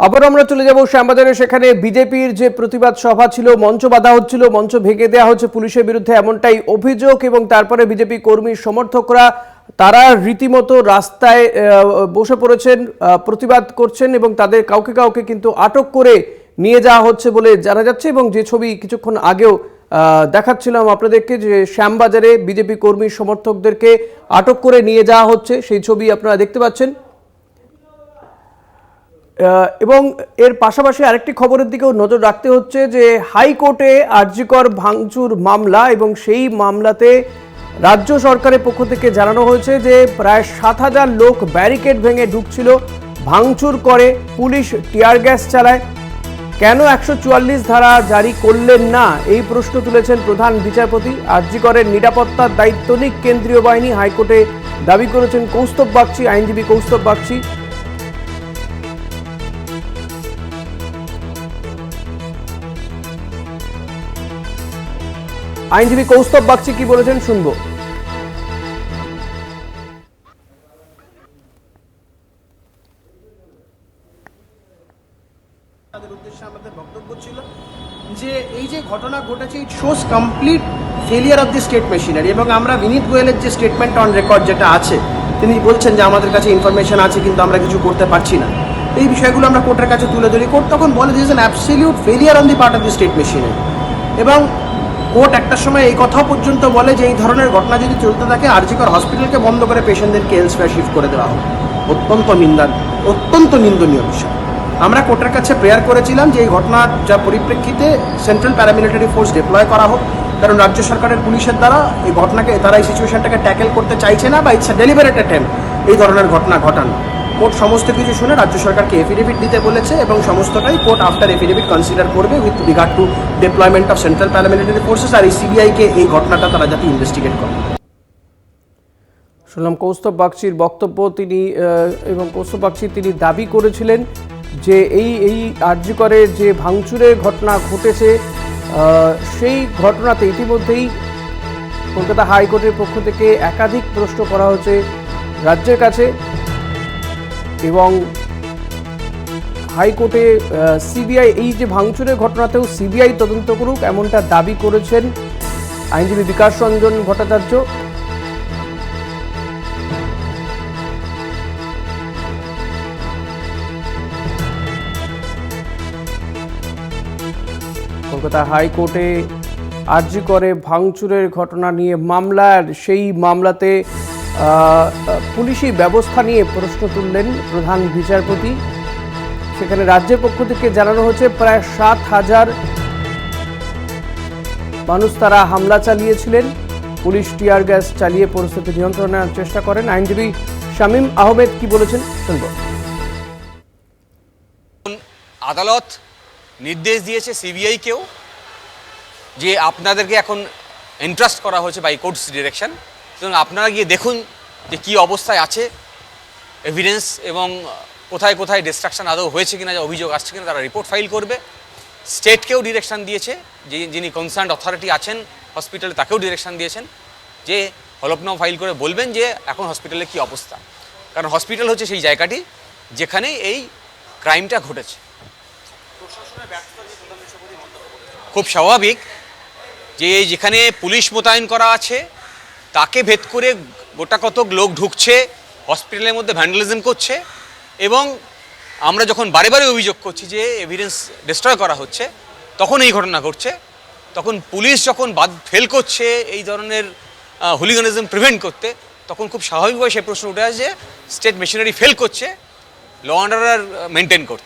আবার আমরা চলে যাব শ্যামবাজারে। সেখানে বিজেপির যে প্রতিবাদ সভা ছিল, মঞ্চ বাধা হচ্ছিল, মঞ্চ ভেঙে দেওয়া হচ্ছে পুলিশের বিরুদ্ধে এমনটাই অভিযোগ এবং তারপরে বিজেপি কর্মী সমর্থকরা, তারা রীতিমতো রাস্তায় বসে পড়েছেন প্রতিবাদ করছেন এবং তাদের কাউকে কাউকে কিন্তু আটক করে নিয়ে যাওয়া হচ্ছে বলে জানা যাচ্ছে এবং যে ছবি কিছুক্ষণ আগেও দেখাচ্ছিলাম আপনাদেরকে যে শ্যামবাজারে বিজেপি কর্মী সমর্থকদেরকে আটক করে নিয়ে যাওয়া হচ্ছে। সেই ছবি আপনারা দেখতে পাচ্ছেন। এবং এর পাশাপাশি আরেকটি খবরের দিকেও নজর রাখতে হচ্ছে যে হাইকোর্টে আরজিকর ভাঙচুর মামলা এবং সেই মামলাতে রাজ্য সরকারের পক্ষ থেকে জানানো হয়েছে যে প্রায় সাত হাজার লোক ব্যারিকেড ভেঙে ঢুকছিল, ভাঙচুর করে, পুলিশ টিয়ার গ্যাস চালায়। কেন একশো চুয়াল্লিশ ধারা জারি করলেন না? এই প্রশ্ন তুলেছেন প্রধান বিচারপতি। আরজিকরের নিরাপত্তার দায়িত্ব নিক কেন্দ্রীয় বাহিনী। হাইকোর্টে দাবি করেছেন কৌস্তব বাগচি, আইনজীবী কৌস্তব বাগচি। আইনজীবী কৌস্তব বাগচি কি বলেছেন শুনব। তাদের বক্তব্য ছিল যে এই যে ঘটনা ঘটেছে it shows complete failure of the state machinery এবং আমরা বিনীত গোয়েলের যে স্টেটমেন্ট অন রেকর্ড যেটা আছে, তিনি বলছেন যে আমাদের কাছে ইনফরমেশন আছে কিন্তু আমরা কিছু করতে পারছি না। এই বিষয়গুলো আমরা কোর্টের কাছে তুলে ধরি। কোর্ট তখন বলে an absolute failure on the part of the state machinery এবং কোর্ট একটা সময় এই কথাও পর্যন্ত বলে যে এই ধরনের ঘটনা যদি চলতে থাকে, আরজিকর হসপিটালকে বন্ধ করে পেশেন্টদেরকে এলসফেয়ার শিফট করে দেওয়া হোক। অত্যন্ত নিন্দা অত্যন্ত নিন্দনীয় বিষয়। আমরা কোর্টের কাছে প্রেয়ার করেছিলাম যে এই ঘটনার যা পরিপ্রেক্ষিতে সেন্ট্রাল প্যারামিলিটারি ফোর্স ডিপ্লয় করা হোক। কারণ রাজ্য সরকারের পুলিশের দ্বারা এই ঘটনাকে তারা এই সিচুয়েশনটাকে ট্যাকেল করতে চাইছে না বা ইটস ডেলিভারেট অ্যাটেম্প এই ধরনের ঘটনা ঘটানো। কোর্ট সমস্ত কিছু শুনে রাজ্য সরকারকে এফিডেভিট দিতে বলেছে এবং সমস্তটাই কোর্ট আফটার এফিডেভিট কনসিডার করবে with regard to deployment of central paramilitary forces আর এই সিবিআইকে এই ঘটনাটা তারা যাতে ইনভেস্টিগেট করে। শুনলাম কৌস্তব বাগচির বক্তব্য তিনি এবং কৌস্তব বাগচি তিনি দাবি করেছিলেন যে এই এই আর্যিকরের যে ভাঙচুরের ঘটনা ঘটেছে সেই ঘটনাতে ইতিমধ্যেই কলকাতা হাইকোর্টের পক্ষ থেকে একাধিক প্রশ্ন করা হচ্ছে রাজ্যের কাছে। এবং হাইকোর্টে সিবিআই এই যে ভাঙচুরের ঘটনাতেও সিবিআই তদন্ত করুক, এমনটা দাবি করেছেন আইনজীবী বিকাশ রঞ্জন ভট্টাচার্য। কলকাতা হাইকোর্টে আর্জি করে ভাঙচুরের ঘটনা নিয়ে মামলার, সেই মামলাতে পুলিশি ব্যবস্থা নিয়ে প্রশ্ন তুললেন প্রধান বিচারপতি। সেখানে রাজ্যের পক্ষ থেকে জানানো হচ্ছে প্রায় সাত হাজার মানুষ তারা হামলা চালিয়েছিলেন। পুলিশ টিয়ার গ্যাস চালিয়ে পরিস্থিতি নিয়ন্ত্রণে আনার চেষ্টা করেন। আইনজীবী শামীম আহমেদ কি বলেছেন শুনব। আদালত নির্দেশ দিয়েছে সিবিআইকেও যে আপনাদেরকে এখন এন্ট্রাস্ট করা হয়েছে বাই কোর্টস ডিরেকশন সুতরাং আপনারা গিয়ে দেখুন যে কী অবস্থায় আছে এভিডেন্স এবং কোথায় কোথায় ডিস্ট্রাকশন আদৌ হয়েছে কিনা, যে অভিযোগ আসছে কিনা, তারা রিপোর্ট ফাইল করবে। স্টেটকেও ডিরেকশন দিয়েছে, যে, যিনি কনসার্ন অথরিটি আছেন হসপিটালে তাকেও ডিরেকশন দিয়েছেন, যে হলফনামা ফাইল করে বলবেন যে, এখন হসপিটালে কী অবস্থা। কারণ হসপিটাল হচ্ছে সেই জায়গাটি যেখানে এই ক্রাইমটা ঘটেছে। খুব স্বাভাবিক যে, যেখানে পুলিশ মোতায়েন করা আছে তাকে ভেদ করে গোটা কতক লোক ঢুকছে হসপিটালের মধ্যে ভ্যান্ডালিজম করছে এবং আমরা যখন বারে বারে অভিযোগ করছি যে এভিডেন্স ডিস্ট্রয় করা হচ্ছে, তখন এই ঘটনা ঘটছে। তখন পুলিশ যখন বাদ ফেল করছে এই ধরনের হুলিগানিজম প্রিভেন্ট করতে, তখন খুব স্বাভাবিকভাবে সে প্রশ্ন উঠে আসে যে স্টেট মেশিনারি ফেল করছে ল অর্ডার মেনটেন করতে